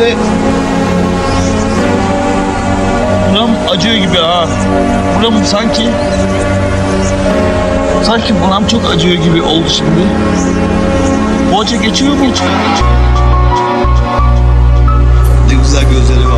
böyle buram acıyor gibi ha. Buram sanki sanki buram çok acıyor gibi oldu şimdi. Boğaça geçiyor mu? Ne güzel gözleri var.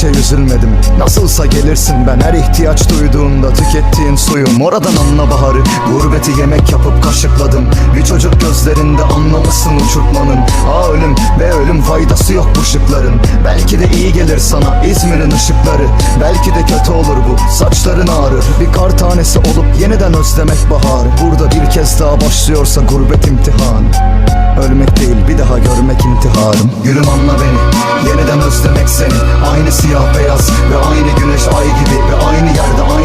şey üzülmedim. Nasılsa gelirsin ben her ihtiyaç duyduğunda Tükettiğin suyum oradan anla baharı Gurbeti yemek yapıp kaşıkladım. Bir çocuk gözlerinde anlamışsın uçurtmanın. A ölüm ve ölüm faydası yok bu şıkların. Belki de iyi gelir sana İzmir'in ışıkları. Belki de kötü olur bu saçların ağrır Bir kar tanesi olup yeniden özlemek bahar. Burada bir kez daha başlıyorsa gurbet imtihan Ölmek değil bir daha görmek intiharım. Gülüm anla beni yeniden özlemek seni Aynı siyah beyaz ve aynı güneş ay gibi Ve aynı yerde aynı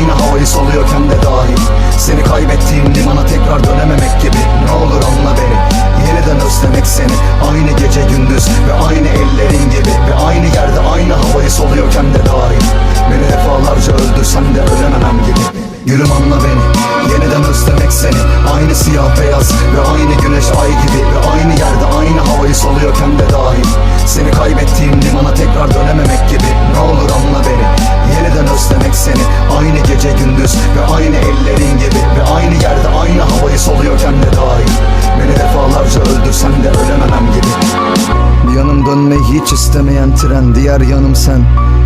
hiç istemeyen tren Diğer yanım sen.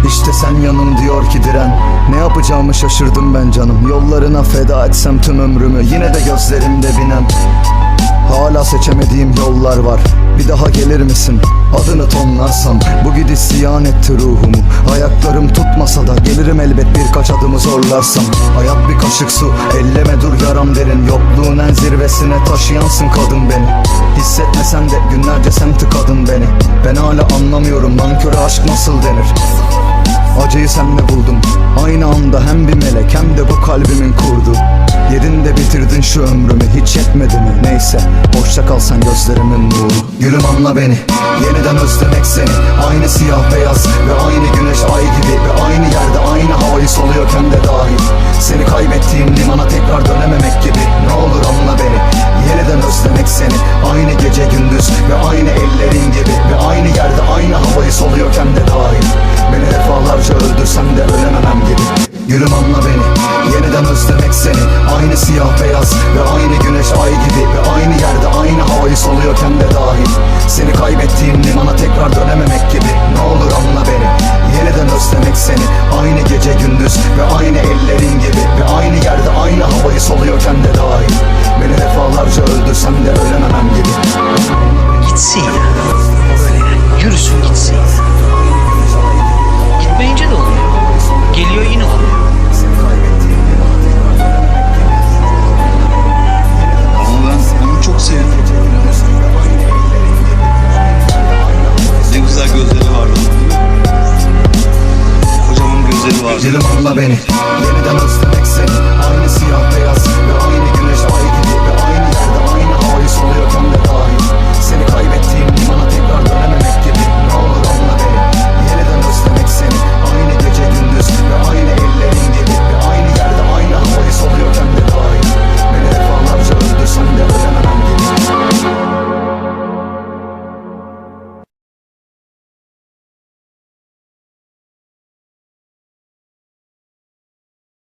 İşte sen yanım diyor ki diren. Ne yapacağımı şaşırdım ben canım. Yollarına feda etsem tüm ömrümü. Yine de gözlerimde binem Hala seçemediğim yollar var. Bir daha gelir misin? Adını tonlarsam. Bu gidiş ziyan etti ruhumu. Ayaklarım tutmasa da Gelirim elbet birkaç adımı zorlarsam. Hayat bir kaşık su. Elleme dur yaram derin. Yokluğun en zirvesine taşıyansın kadın beni. Hissetmesen de günlerce sen tıkadın beni aşk nasıl denir? Acıyı senle buldum Aynı anda hem bir melek hem de bu kalbimin kurdu. Yedin de bitirdin şu ömrümü hiç yetmedi mi? Neyse hoşça kalsan gözlerimin nuru. Gülüm anla beni yeniden özlemek seni. Aynı siyah beyaz ve aynı güneş ay gibi Ve aynı yerde aynı havayı soluyorken de dahil Seni kaybettiğim limana tekrar dönememek gibi. Ne olur anla beni Gülüm anla beni. Yeniden özlemek seni. Aynı siyah beyaz ve aynı güneş ay gibi Ve aynı yerde aynı havayı soluyorken de dahil Seni kaybettiğim limana tekrar dönememek gibi. Ne olur anla beni. Yeniden özlemek seni. Aynı gece gündüz ve aynı ellerin Dilim anla beni. Yeniden özlemek